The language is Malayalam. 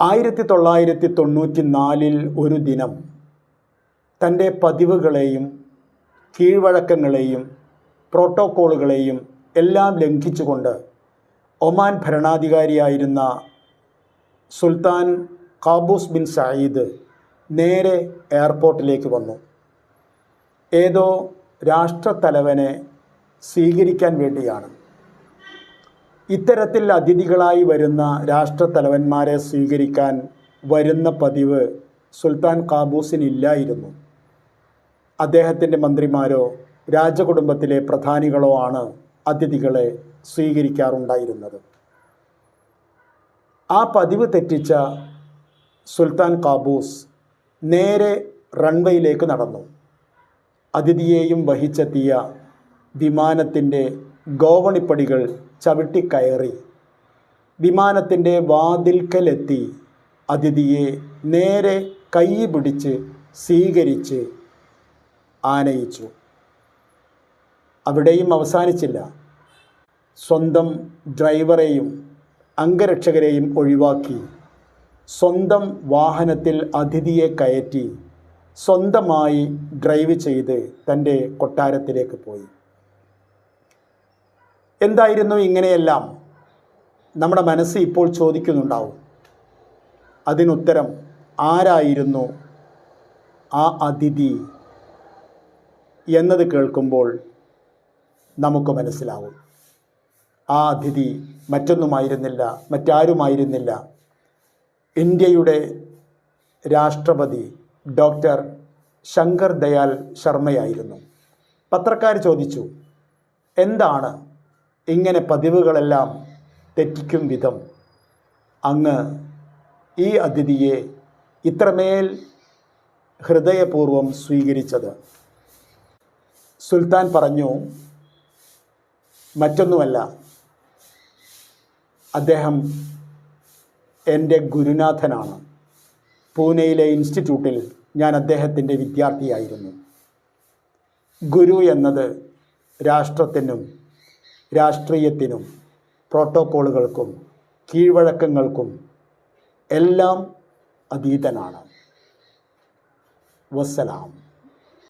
ആയിരത്തി തൊള്ളായിരത്തി തൊണ്ണൂറ്റി നാലിൽ ഒരു ദിനം തന്റെ പതിവുകളെയും കീഴ്വഴക്കങ്ങളെയും പ്രോട്ടോക്കോളുകളെയും എല്ലാം ലംഘിച്ചുകൊണ്ട് ഒമാൻ ഭരണാധികാരിയായിരുന്ന സുൽത്താൻ കാബൂസ് ബിൻ സയീദ് നേരെ എയർപോർട്ടിലേക്ക് വന്നു. ഏതോ രാഷ്ട്രത്തലവനെ സ്വീകരിക്കാൻ വേണ്ടിയാണ്. ഇത്തരത്തിൽ അതിഥികളായി വരുന്ന രാഷ്ട്രത്തലവന്മാരെ സ്വീകരിക്കാൻ വരുന്ന പതിവ് സുൽത്താൻ കാബൂസിനില്ലായിരുന്നു അദ്ദേഹത്തിന്റെ മന്ത്രിമാരോ രാജകുടുംബത്തിലെ പ്രധാനികളോ ആണ് അതിഥികളെ സ്വീകരിക്കാറുണ്ടായിരുന്നത്. ആ പതിവ് തെറ്റിച്ച സുൽത്താൻ കാബൂസ് നേരെ റൺവേയിലേക്ക് നടന്നു. അതിഥിയെയും വഹിച്ചെത്തിയ വിമാനത്തിന്റെ ഗോവണിപ്പടികൾ ചവിട്ടിക്കയറി. വിമാനത്തിന്റെ വാതിൽക്കലെത്തി. അതിഥിയെ നേരെ കൈ പിടിച്ച് സ്വീകരിച്ച് ആനയിച്ചു. അവിടെയും അവസാനിച്ചില്ല. സ്വന്തം ഡ്രൈവറെയും അംഗരക്ഷകരെയും ഒഴിവാക്കി. സ്വന്തം വാഹനത്തിൽ അതിഥിയെ കയറ്റി സ്വന്തമായി ഡ്രൈവ് ചെയ്ത് തന്റെ കൊട്ടാരത്തിലേക്ക് പോയി. എന്തായിരുന്നു ഇങ്ങനെയെല്ലാം നമ്മുടെ മനസ്സ് ഇപ്പോൾ ചോദിക്കുന്നുണ്ടാവും. അതിനുത്തരം ആരായിരുന്നു ആ അതിഥി എന്നത് കേൾക്കുമ്പോൾ നമുക്ക് മനസ്സിലാവും. ആ അതിഥി മറ്റൊന്നുമായിരുന്നില്ല മറ്റാരുമായിരുന്നില്ല. ഇന്ത്യയുടെ രാഷ്ട്രപതി ഡോക്ടർ ശങ്കർ ദയാൽ ശർമ്മയായിരുന്നു. പത്രക്കാർ ചോദിച്ചു എന്താണ് ഇങ്ങനെ പതിവുകളെല്ലാം തെറ്റിക്കും വിധം അങ്ങ് ഈ അതിഥിയെ ഇത്രമേൽ ഹൃദയപൂർവം സ്വീകരിച്ചത്. സുൽത്താൻ പറഞ്ഞു മറ്റൊന്നുമല്ല. അദ്ദേഹം എന്റെ ഗുരുനാഥനാണ്. പൂനെയിലെ ഇൻസ്റ്റിറ്റ്യൂട്ടിൽ ഞാൻ അദ്ദേഹത്തിന്റെ വിദ്യാർത്ഥിയായിരുന്നു. ഗുരു എന്നത് രാഷ്ട്രത്തിനും രാഷ്ട്രീയത്തിനും പ്രോട്ടോക്കോളുകൾക്കും കീഴ്വഴക്കങ്ങൾക്കും എല്ലാം അതീതനാണ്. വസ്സലാം.